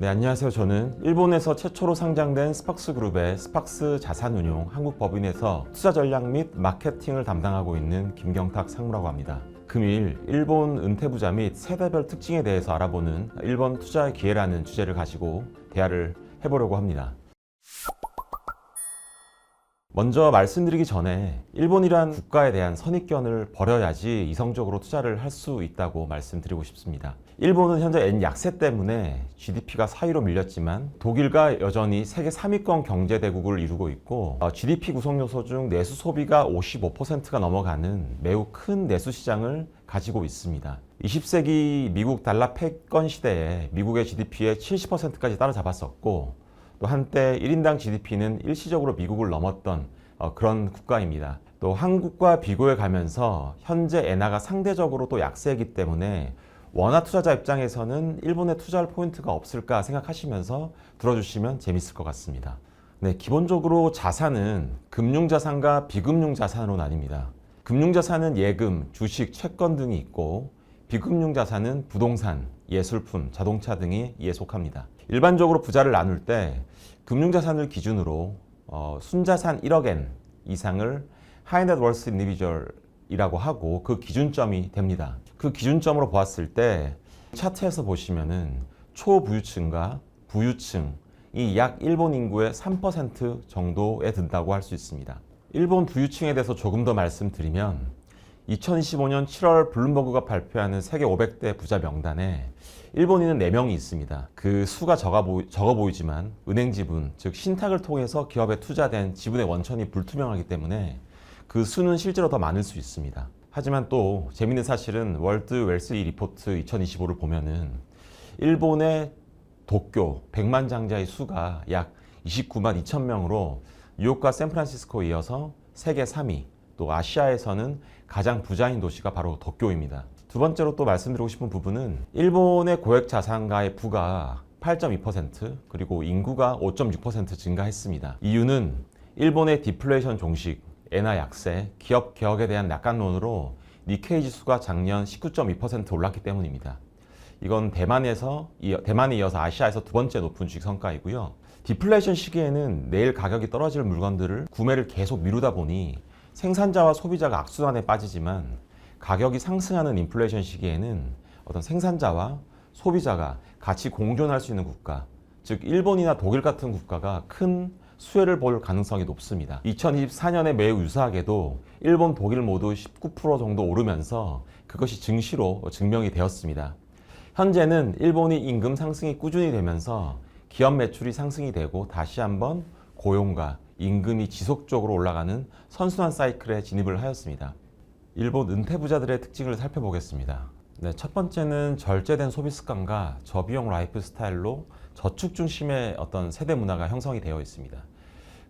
네, 안녕하세요. 저는 일본에서 최초로 상장된 스팍스 그룹의 스팍스 자산운용 한국법인에서 투자 전략 및 마케팅을 담당하고 있는 김경탁 상무라고 합니다. 금일 일본 은퇴부자 및 세대별 특징에 대해서 알아보는 일본 투자의 기회라는 주제를 가지고 대화를 해보려고 합니다. 먼저 말씀드리기 전에 일본이란 국가에 대한 선입견을 버려야지 이성적으로 투자를 할 수 있다고 말씀드리고 싶습니다. 일본은 현재 N 약세 때문에 GDP가 4위로 밀렸지만 독일과 여전히 세계 3위권 경제대국을 이루고 있고 어, GDP 구성 요소 중 내수 소비가 55%가 넘어가는 매우 큰 내수 시장을 가지고 있습니다. 20세기 미국 달러 패권 시대에 미국의 GDP의 70%까지 따라잡았었고 또 한때 1인당 GDP는 일시적으로 미국을 넘었던 어, 그런 국가입니다. 또 한국과 비교해 가면서 현재 엔화가 상대적으로 또 약세이기 때문에 원화 투자자 입장에서는 일본에 투자할 포인트가 없을까 생각하시면서 들어주시면 재밌을 것 같습니다. 네, 기본적으로 자산은 금융자산과 비금융자산으로 나뉩니다. 금융자산은 예금, 주식, 채권 등이 있고 비금융 자산은 부동산, 예술품, 자동차 등이 이에 속합니다. 일반적으로 부자를 나눌 때 금융 자산을 기준으로 어, 순자산 1억엔 이상을 하이넷월스 인디비주얼이라고 하고 그 기준점이 됩니다. 그 기준점으로 보았을 때 차트에서 보시면은 초부유층과 부유층이 약 일본 인구의 3% 정도에 든다고 할 수 있습니다. 일본 부유층에 대해서 조금 더 말씀드리면 2025년 7월 블룸버그가 발표하는 세계 500대 부자 명단에 일본인은 4명이 있습니다. 그 수가 적어, 보이, 적어 보이지만 은행 지분, 즉 신탁을 통해서 기업에 투자된 지분의 원천이 불투명하기 때문에 그 수는 실제로 더 많을 수 있습니다. 하지만 또 재밌는 사실은 월드 웰스 리포트 2025를 보면은 일본의 도쿄 100만 장자의 수가 약 29만 2천 명으로 뉴욕과 샌프란시스코에 이어서 세계 3위, 또 아시아에서는 가장 부자인 도시가 바로 도쿄입니다. 두 번째로 또 말씀드리고 싶은 부분은 일본의 고액 자산가의 부가 8.2% 그리고 인구가 5.6% 증가했습니다. 이유는 일본의 디플레이션 종식, 엔화 약세, 기업 개혁에 대한 낙관론으로 니케이 지수가 작년 19.2% 올랐기 때문입니다. 이건 대만에서 대만에 이어서 아시아에서 두 번째 높은 주식 성과이고요. 디플레이션 시기에는 내일 가격이 떨어질 물건들을 구매를 계속 미루다 보니 생산자와 소비자가 악순환에 빠지지만 가격이 상승하는 인플레이션 시기에는 어떤 생산자와 소비자가 같이 공존할 수 있는 국가, 즉 일본이나 독일 같은 국가가 큰 수혜를 볼 가능성이 높습니다. 2024년에 매우 유사하게도 일본, 독일 모두 19% 정도 오르면서 그것이 증시로 증명이 되었습니다. 현재는 일본이 임금 상승이 꾸준히 되면서 기업 매출이 상승이 되고 다시 한번 고용과 임금이 지속적으로 올라가는 선순환 사이클에 진입을 하였습니다. 일본 은퇴부자들의 특징을 살펴보겠습니다. 네, 첫 번째는 절제된 소비 습관과 저비용 라이프 스타일로 저축 중심의 어떤 세대 문화가 형성이 되어 있습니다.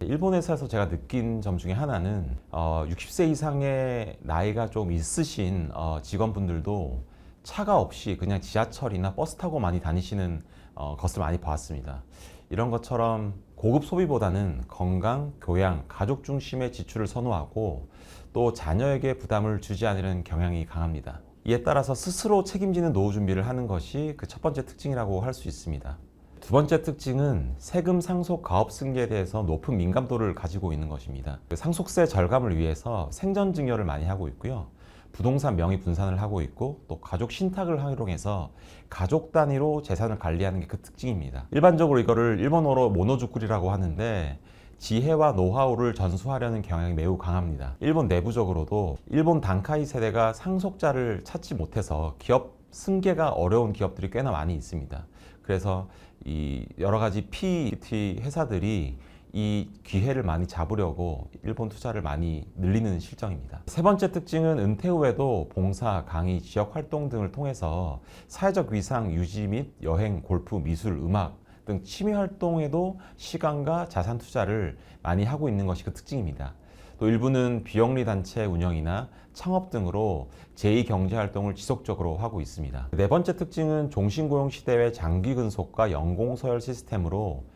일본에서 제가 느낀 점 중에 하나는 어, 60세 이상의 나이가 좀 있으신 어, 직원분들도 차가 없이 그냥 지하철이나 버스 타고 많이 다니시는 어, 것을 많이 봤습니다. 이런 것처럼 고급 소비보다는 건강, 교양, 가족 중심의 지출을 선호하고 또 자녀에게 부담을 주지 않으려는 경향이 강합니다. 이에 따라서 스스로 책임지는 노후 준비를 하는 것이 그 첫 번째 특징이라고 할 수 있습니다. 두 번째 특징은 세금 상속 가업 승계에 대해서 높은 민감도를 가지고 있는 것입니다. 그 상속세 절감을 위해서 생전 증여를 많이 하고 있고요. 부동산 명의 분산을 하고 있고 또 가족 신탁을 활용해서 가족 단위로 재산을 관리하는 게 그 특징입니다. 일반적으로 이거를 일본어로 모노주쿠리라고 하는데 지혜와 노하우를 전수하려는 경향이 매우 강합니다. 일본 내부적으로도 일본 단카이 세대가 상속자를 찾지 못해서 기업 승계가 어려운 기업들이 꽤나 많이 있습니다. 그래서 이 여러 가지 PET 회사들이 이 기회를 많이 잡으려고 일본 투자를 많이 늘리는 실정입니다. 세 번째 특징은 은퇴 후에도 봉사, 강의, 지역 활동 등을 통해서 사회적 위상 유지 및 여행, 골프, 미술, 음악 등 취미 활동에도 시간과 자산 투자를 많이 하고 있는 것이 그 특징입니다. 또 일부는 비영리 단체 운영이나 창업 등으로 제2 경제 활동을 지속적으로 하고 있습니다. 네 번째 특징은 종신고용 시대의 장기 근속과 연공 서열 시스템으로 어,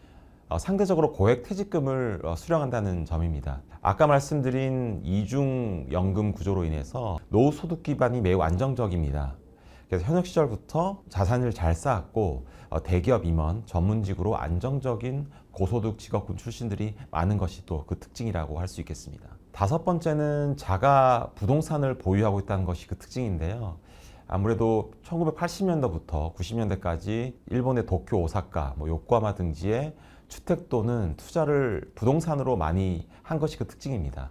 상대적으로 고액 퇴직금을 어, 수령한다는 점입니다. 아까 말씀드린 이중 연금 구조로 인해서 노후 소득 기반이 매우 안정적입니다. 그래서 현역 시절부터 자산을 잘 쌓았고 어, 대기업 임원 전문직으로 안정적인 고소득 직업군 출신들이 많은 것이 또 그 특징이라고 할 수 있겠습니다. 다섯 번째는 자가 부동산을 보유하고 있다는 것이 그 특징인데요. 아무래도 1980년대부터 90년대까지 일본의 도쿄, 오사카, 뭐 요코하마 등지에 주택 또는 투자를 부동산으로 많이 한 것이 그 특징입니다.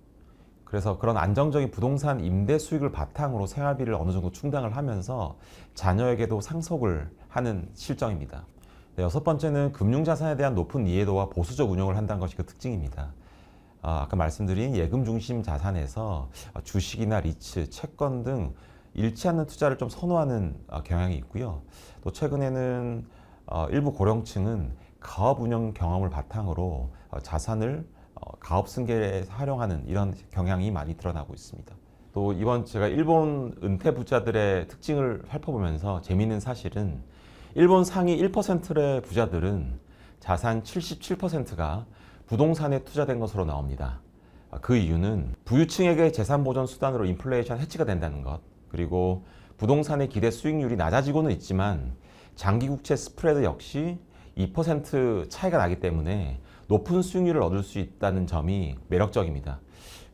그래서 그런 안정적인 부동산 임대 수익을 바탕으로 생활비를 어느 정도 충당을 하면서 자녀에게도 상속을 하는 실정입니다. 네, 여섯 번째는 금융자산에 대한 높은 이해도와 보수적 운용을 한다는 것이 그 특징입니다. 아, 아까 말씀드린 예금 중심 자산에서 주식이나 리츠, 채권 등 않는 투자를 좀 선호하는 어, 경향이 있고요. 또 최근에는 어, 일부 고령층은 가업 운영 경험을 바탕으로 어, 자산을 어, 가업 승계에 활용하는 이런 경향이 많이 드러나고 있습니다. 또 이번 제가 일본 은퇴 부자들의 특징을 살펴보면서 재미있는 사실은 일본 상위 1%의 부자들은 자산 77%가 부동산에 투자된 것으로 나옵니다. 아, 그 이유는 부유층에게 재산 보전 수단으로 인플레이션 해치가 된다는 것, 그리고 부동산의 기대 수익률이 낮아지고는 있지만 장기 국채 스프레드 역시 2% 차이가 나기 때문에 높은 수익률을 얻을 수 있다는 점이 매력적입니다.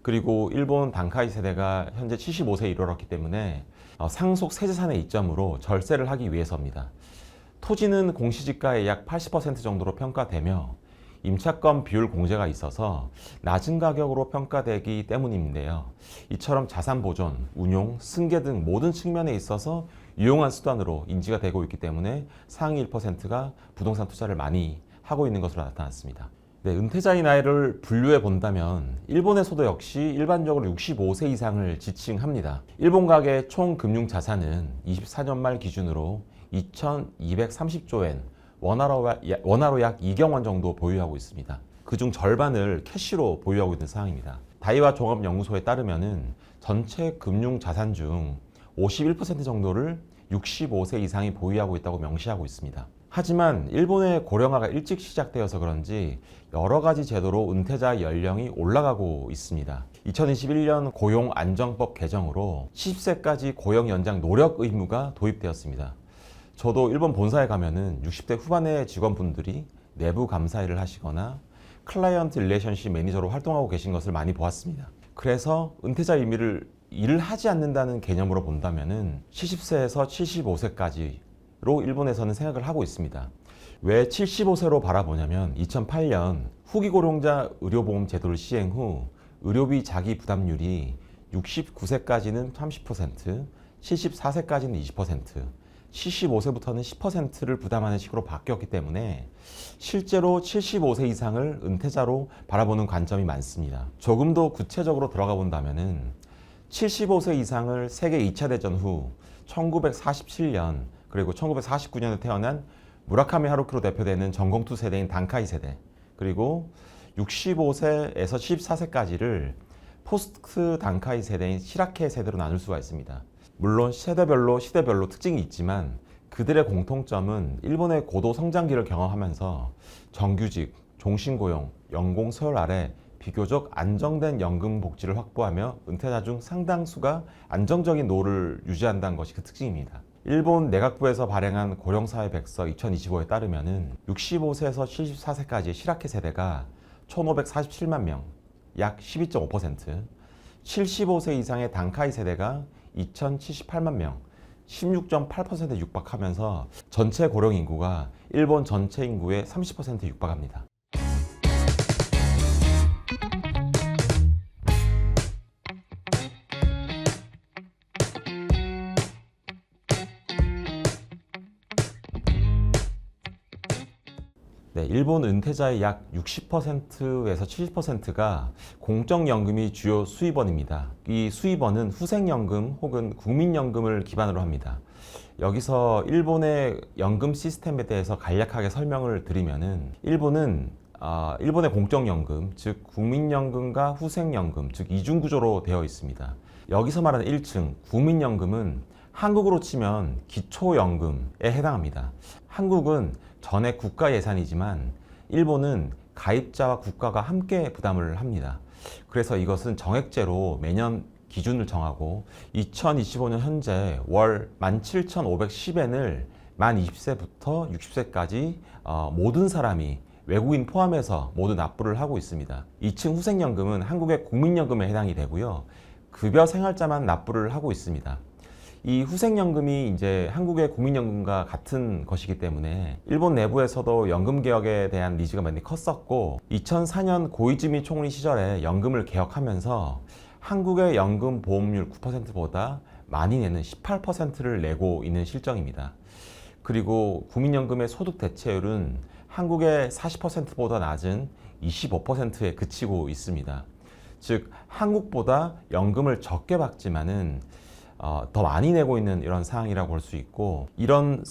그리고 일본 단카이 세대가 현재 75세에 이르렀기 때문에 어, 상속 세재산의 이점으로 절세를 하기 위해서입니다. 토지는 공시지가의 약 80% 정도로 평가되며 임차권 비율 공제가 있어서 낮은 가격으로 평가되기 때문인데요. 이처럼 자산 보존, 운용, 승계 등 모든 측면에 있어서 유용한 수단으로 인지가 되고 있기 때문에 상위 1%가 부동산 투자를 많이 하고 있는 것으로 나타났습니다. 네, 은퇴자의 나이를 분류해 본다면 일본에서도 역시 일반적으로 65세 이상을 지칭합니다. 일본 가계 총 금융 자산은 24년 말 기준으로 2,230조엔, 원화로, 약 2경 원 정도 보유하고 있습니다. 그중 절반을 캐시로 보유하고 있는 상황입니다. 다이와 종합연구소에 따르면은 전체 금융 자산 중 51% 정도를 65세 이상이 보유하고 있다고 명시하고 있습니다. 하지만 일본의 고령화가 일찍 시작되어서 그런지 여러 가지 제도로 은퇴자 연령이 올라가고 있습니다. 2021년 고용 안정법 개정으로 70세까지 고용 연장 노력 의무가 도입되었습니다. 저도 일본 본사에 가면은 60대 후반의 직원분들이 내부 감사 일을 하시거나 클라이언트 릴레이션십 매니저로 활동하고 계신 것을 많이 보았습니다. 그래서 은퇴자 의미를 일을 하지 않는다는 개념으로 본다면은 70세에서 75세까지로 일본에서는 생각을 하고 있습니다. 왜 75세로 바라보냐면 2008년 후기 고령자 의료보험 제도를 시행 후 의료비 자기 부담률이 69세까지는 30%, 74세까지는 20%, 75세부터는 10%를 부담하는 식으로 바뀌었기 때문에 실제로 75세 이상을 은퇴자로 바라보는 관점이 많습니다. 조금 더 구체적으로 들어가 본다면은 75세 이상을 세계 2차 대전 후 1947년 그리고 1949년에 태어난 무라카미 하루키로 대표되는 전공투 세대인 단카이 세대 그리고 65세에서 74세까지를 포스트 단카이 세대인 시라케 세대로 나눌 수가 있습니다. 물론 세대별로 시대별로 특징이 있지만 그들의 공통점은 일본의 고도 성장기를 경험하면서 정규직, 종신고용, 연공 서열 아래 비교적 안정된 연금 복지를 확보하며 은퇴자 중 상당수가 안정적인 노를 유지한다는 것이 그 특징입니다. 일본 내각부에서 발행한 고령사회 백서 2025에 따르면 65세에서 74세까지의 시라케 세대가 1547만 명, 약 12.5%, 75세 이상의 단카이 세대가 2078만 명, 16.8%에 육박하면서 전체 고령 인구가 일본 전체 인구의 30%에 육박합니다. 네, 일본 은퇴자의 약 60%에서 70%가 공적연금이 주요 수입원입니다. 이 수입원은 후생연금 혹은 국민연금을 기반으로 합니다. 여기서 일본의 연금 시스템에 대해서 간략하게 설명을 드리면은 일본은 아, 일본의 공적연금, 즉 국민연금과 후생연금, 즉 이중구조로 되어 있습니다. 여기서 말하는 1층 국민연금은 한국으로 치면 기초연금에 해당합니다. 한국은 전액 국가 예산이지만 일본은 가입자와 국가가 함께 부담을 합니다. 그래서 이것은 정액제로 매년 기준을 정하고 2025년 현재 월 17,510엔을 만 20세부터 60세까지 어, 모든 사람이 외국인 포함해서 모두 납부를 하고 있습니다. 2층 후생연금은 한국의 국민연금에 해당이 되고요. 급여 생활자만 납부를 하고 있습니다. 이 후생연금이 이제 한국의 국민연금과 같은 것이기 때문에 일본 내부에서도 연금 개혁에 대한 니즈가 많이 컸었고 2004년 고이즈미 총리 시절에 연금을 개혁하면서 한국의 연금 보험률 9%보다 많이 내는 18%를 내고 있는 실정입니다. 그리고 국민연금의 소득 대체율은 한국의 40%보다 낮은 25%에 그치고 있습니다. 즉 한국보다 연금을 적게 받지만은 어, 더 많이 내고 있는 이런 상황이라고 볼 수 있고 이런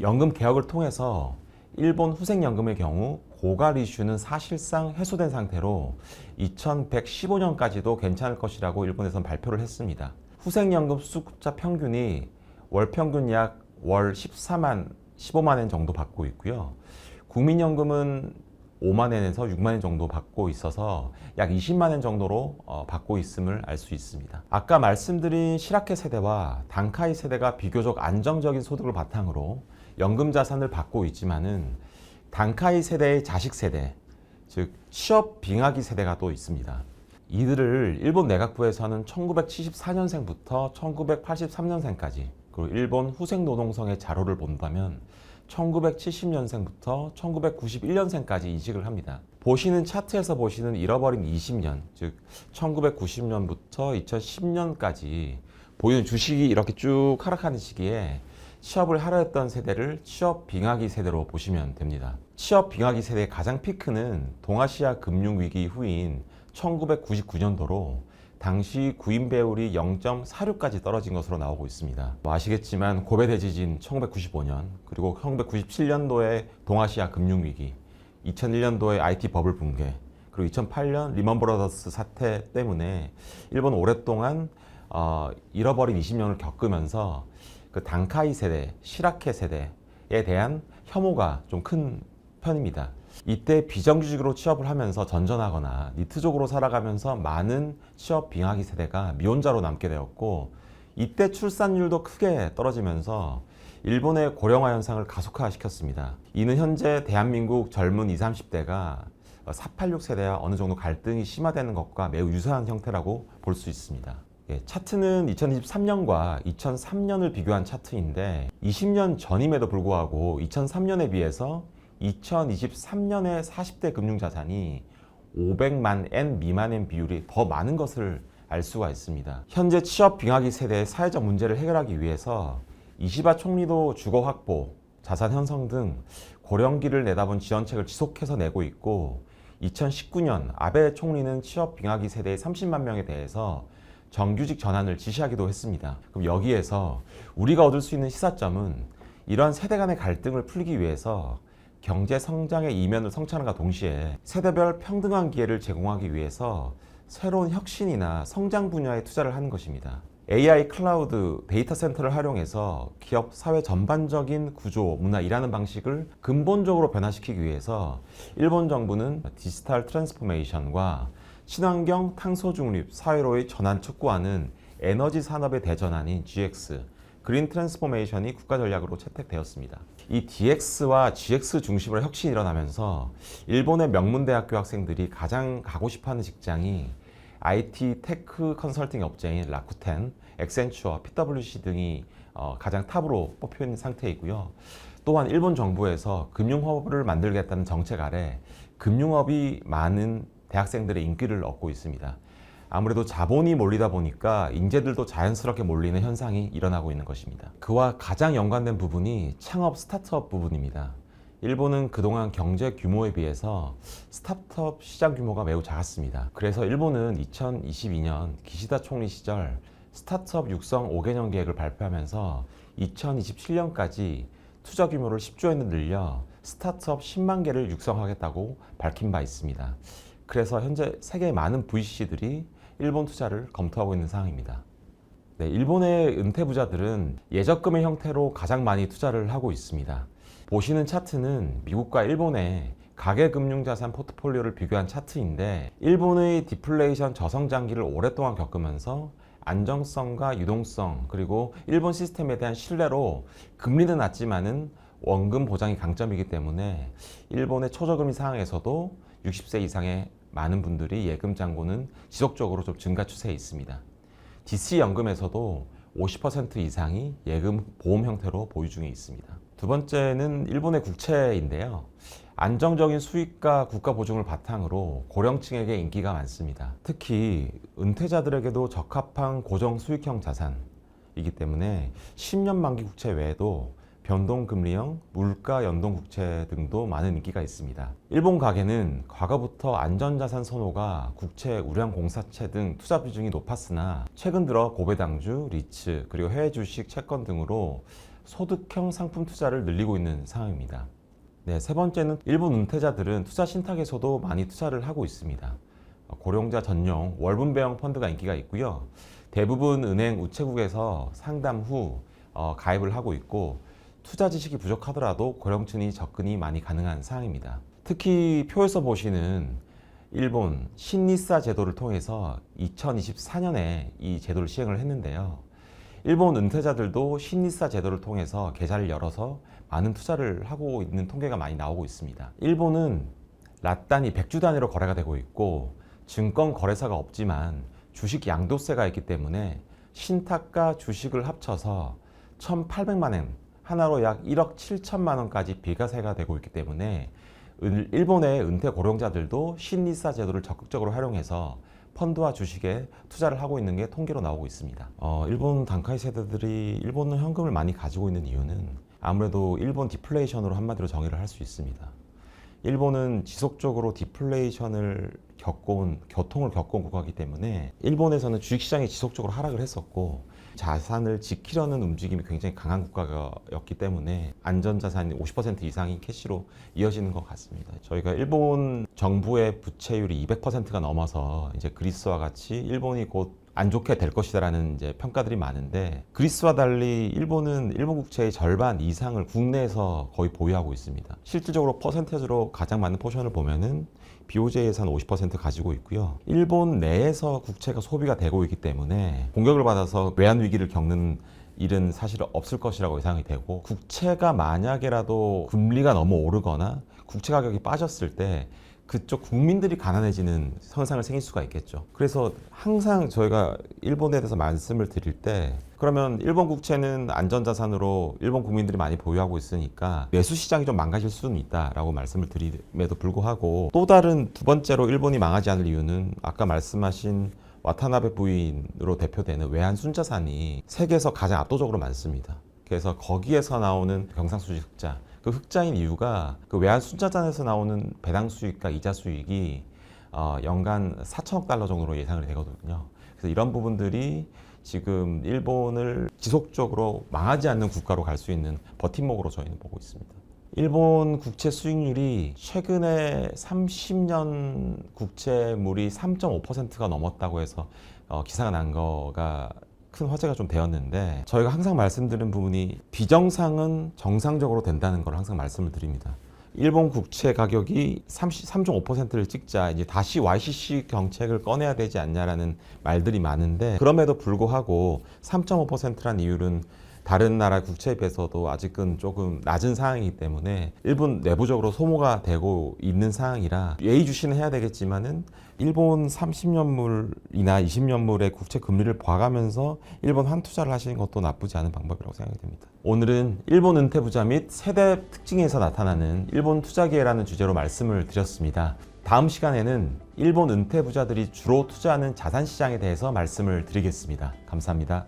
연금 개혁을 통해서 일본 후생연금의 경우 고갈 이슈는 사실상 해소된 상태로 2115년까지도 괜찮을 것이라고 일본에서는 발표를 했습니다. 후생연금 수급자 평균이 월 평균 약 월 14만 15만 엔 정도 받고 있고요. 국민연금은 5만 엔에서 6만 엔 정도 받고 있어서 약 20만 엔 정도로 어, 받고 있음을 알 수 있습니다. 아까 말씀드린 시라케 세대와 단카이 세대가 비교적 안정적인 소득을 바탕으로 연금 자산을 받고 있지만은 단카이 세대의 자식 세대, 즉 취업 빙하기 세대가 또 있습니다. 이들을 일본 내각부에서는 1974년생부터 1983년생까지 그리고 일본 후생 노동성의 자료를 본다면 1970년생부터 1991년생까지 이직을 합니다. 보시는 차트에서 보시는 잃어버린 20년, 즉 1990년부터 2010년까지 보이는 주식이 이렇게 쭉 하락하는 시기에 취업을 하려 했던 세대를 취업 빙하기 세대로 보시면 됩니다. 취업 빙하기 세대의 가장 피크는 동아시아 금융위기 후인 1999년도로 당시 구인 배율이 0.46까지 떨어진 것으로 나오고 있습니다. 뭐 아시겠지만 고베 대지진 1995년 그리고 1997년도에 동아시아 금융위기 2001년도에 IT 버블 붕괴 그리고 2008년 리먼 브라더스 사태 때문에 일본 오랫동안 어, 잃어버린 20년을 겪으면서 그 단카이 세대, 시라케 세대에 대한 혐오가 좀 큰 편입니다. 이때 비정규직으로 취업을 하면서 전전하거나 니트족으로 살아가면서 많은 취업 빙하기 세대가 미혼자로 남게 되었고 이때 출산율도 크게 떨어지면서 일본의 고령화 현상을 가속화시켰습니다. 이는 현재 대한민국 젊은 20, 30대가 486 세대와 어느 정도 갈등이 심화되는 것과 매우 유사한 형태라고 볼 수 있습니다. 예, 차트는 2023년과 2003년을 비교한 차트인데 20년 전임에도 불구하고 2003년에 비해서 2023년에 40대 금융자산이 500만 엔 미만의 비율이 더 많은 것을 알 수가 있습니다. 현재 취업 빙하기 세대의 사회적 문제를 해결하기 위해서 이시바 총리도 주거 확보, 자산 형성 등 고령기를 내다본 지원책을 지속해서 내고 있고 2019년 아베 총리는 취업 빙하기 세대의 30만 명에 대해서 정규직 전환을 지시하기도 했습니다. 그럼 여기에서 우리가 얻을 수 있는 시사점은 이러한 세대 간의 갈등을 풀기 위해서 경제 성장의 이면을 성찰함과 동시에 세대별 평등한 기회를 제공하기 위해서 새로운 혁신이나 성장 분야에 투자를 하는 것입니다. AI 클라우드 데이터 센터를 활용해서 기업 사회 전반적인 구조, 문화, 일하는 방식을 근본적으로 변화시키기 위해서 일본 정부는 디지털 트랜스포메이션과 친환경 탄소 중립 사회로의 전환 촉구하는 에너지 산업의 대전환인 GX 그린 트랜스포메이션이 국가 전략으로 채택되었습니다. 이 DX와 GX 중심으로 혁신이 일어나면서 일본의 명문대학교 학생들이 가장 가고 싶어하는 직장이 IT 테크 컨설팅 업체인 라쿠텐, 엑센추어, PwC 등이 어, 가장 탑으로 뽑혀 있는 상태이고요. 또한 일본 정부에서 금융허브를 만들겠다는 정책 아래 금융업이 많은 대학생들의 인기를 얻고 있습니다. 아무래도 자본이 몰리다 보니까 인재들도 자연스럽게 몰리는 현상이 일어나고 있는 것입니다. 그와 가장 연관된 부분이 창업 스타트업 부분입니다. 일본은 그동안 경제 규모에 비해서 스타트업 시장 규모가 매우 작았습니다. 그래서 일본은 2022년 기시다 총리 시절 스타트업 육성 5개년 계획을 발표하면서 2027년까지 투자 규모를 10조엔을 늘려 스타트업 10만 개를 육성하겠다고 밝힌 바 있습니다. 그래서 현재 세계의 많은 VC들이 일본 투자를 검토하고 있는 상황입니다. 네, 일본의 은퇴 부자들은 예적금의 형태로 가장 많이 투자를 하고 있습니다. 보시는 차트는 미국과 일본의 가계금융자산 포트폴리오를 비교한 차트인데 일본의 디플레이션 저성장기를 오랫동안 겪으면서 안정성과 유동성 그리고 일본 시스템에 대한 신뢰로 금리는 낮지만은 원금 보장이 강점이기 때문에 일본의 초저금리 상황에서도 60세 이상의 많은 분들이 예금 잔고는 지속적으로 좀 증가 추세에 있습니다. DC 연금에서도 50% 이상이 예금 보험 형태로 보유 중에 있습니다. 두 번째는 일본의 국채인데요. 안정적인 수익과 국가 보증을 바탕으로 고령층에게 인기가 많습니다. 특히 은퇴자들에게도 적합한 고정 수익형 자산이기 때문에 10년 만기 국채 외에도 변동금리형, 물가 연동 국채 등도 많은 인기가 있습니다. 일본 가계는 과거부터 안전자산 선호가 국채, 우량 공사채 등 투자 비중이 높았으나 최근 들어 고배당주, 리츠, 그리고 해외 주식, 채권 등으로 소득형 상품 투자를 늘리고 있는 상황입니다. 네, 세 번째는 일본 은퇴자들은 투자 신탁에서도 많이 투자를 하고 있습니다. 고령자 전용 월분배형 펀드가 인기가 있고요. 대부분 은행 우체국에서 상담 후 어, 가입을 하고 있고 투자 지식이 부족하더라도 고령층이 접근이 많이 가능한 사항입니다. 특히 표에서 보시는 일본 신니사 제도를 통해서 2024년에 이 제도를 시행을 했는데요. 일본 은퇴자들도 신니사 제도를 통해서 계좌를 열어서 많은 투자를 하고 있는 통계가 많이 나오고 있습니다. 일본은 랏 단위, 백주 단위로 거래가 되고 있고 증권 거래사가 없지만 주식 양도세가 있기 때문에 신탁과 주식을 합쳐서 1,800만 엔, 하나로 약 1억 7천만 원까지 비과세가 되고 있기 때문에 은- 일본의 은퇴 고령자들도 신니사 제도를 적극적으로 활용해서 펀드와 주식에 투자를 하고 있는 게 통계로 나오고 있습니다. 어, 일본 단카이 세대들이 일본은 현금을 많이 가지고 있는 이유는 아무래도 일본 디플레이션으로 한마디로 정의를 할 수 있습니다. 일본은 지속적으로 디플레이션을 겪어온 교통을 겪어온 국가이기 때문에 일본에서는 주식시장이 지속적으로 하락을 했었고 자산을 지키려는 움직임이 굉장히 강한 국가였기 때문에 안전자산이 50% 이상이 캐시로 이어지는 것 같습니다. 저희가 일본 정부의 부채율이 200%가 넘어서 이제 그리스와 같이 일본이 곧 안 좋게 될 것이다라는 이제 평가들이 많은데 그리스와 달리 일본은 일본 국채의 절반 이상을 국내에서 거의 보유하고 있습니다. 실질적으로 퍼센테이지로 가장 많은 포션을 보면은 BOJ 예산 50% 가지고 있고요. 일본 내에서 국채가 소비가 되고 있기 때문에 공격을 받아서 외환 위기를 겪는 일은 사실 없을 것이라고 예상이 되고 국채가 만약에라도 금리가 너무 오르거나 국채 가격이 빠졌을 때 그쪽 국민들이 가난해지는 현상을 생길 수가 있겠죠. 그래서 항상 저희가 일본에 대해서 말씀을 드릴 때 그러면 일본 국채는 안전자산으로 일본 국민들이 많이 보유하고 있으니까 매수 시장이 좀 망가질 수는 있다라고 말씀을 드림에도 불구하고 또 다른 두 번째로 일본이 망하지 않을 이유는 아까 말씀하신 와타나베 부인으로 대표되는 외환 순자산이 세계에서 가장 압도적으로 많습니다. 그래서 거기에서 나오는 경상수지 흑자 그 흑자인 이유가 그 외환 순자산에서 나오는 배당 수익과 이자 수익이 어, 연간 4천억 달러 정도로 예상이 되거든요. 그래서 이런 부분들이 지금 일본을 지속적으로 망하지 않는 국가로 갈 수 있는 버팀목으로 저희는 보고 있습니다. 일본 국채 수익률이 최근에 30년 국채물이 3.5%가 넘었다고 해서 어, 기사가 난 거가 큰 화제가 좀 되었는데 저희가 항상 말씀드린 부분이 비정상은 정상적으로 된다는 걸 항상 말씀을 드립니다. 일본 국채 가격이 3.5%를 찍자 이제 다시 YCC 정책을 꺼내야 되지 않냐라는 말들이 많은데 그럼에도 불구하고 3.5%란 이율은 다른 나라 국채에 비해서도 아직은 조금 낮은 상황이기 때문에 일본 내부적으로 소모가 되고 있는 상황이라 예의주시는 해야 되겠지만은 일본 30년물이나 20년물의 국채 금리를 봐가면서 일본 환 투자를 하시는 것도 나쁘지 않은 방법이라고 생각이 됩니다. 오늘은 일본 은퇴 부자 및 세대 특징에서 나타나는 일본 투자 기회라는 주제로 말씀을 드렸습니다. 다음 시간에는 일본 은퇴 부자들이 주로 투자하는 자산 시장에 대해서 말씀을 드리겠습니다. 감사합니다.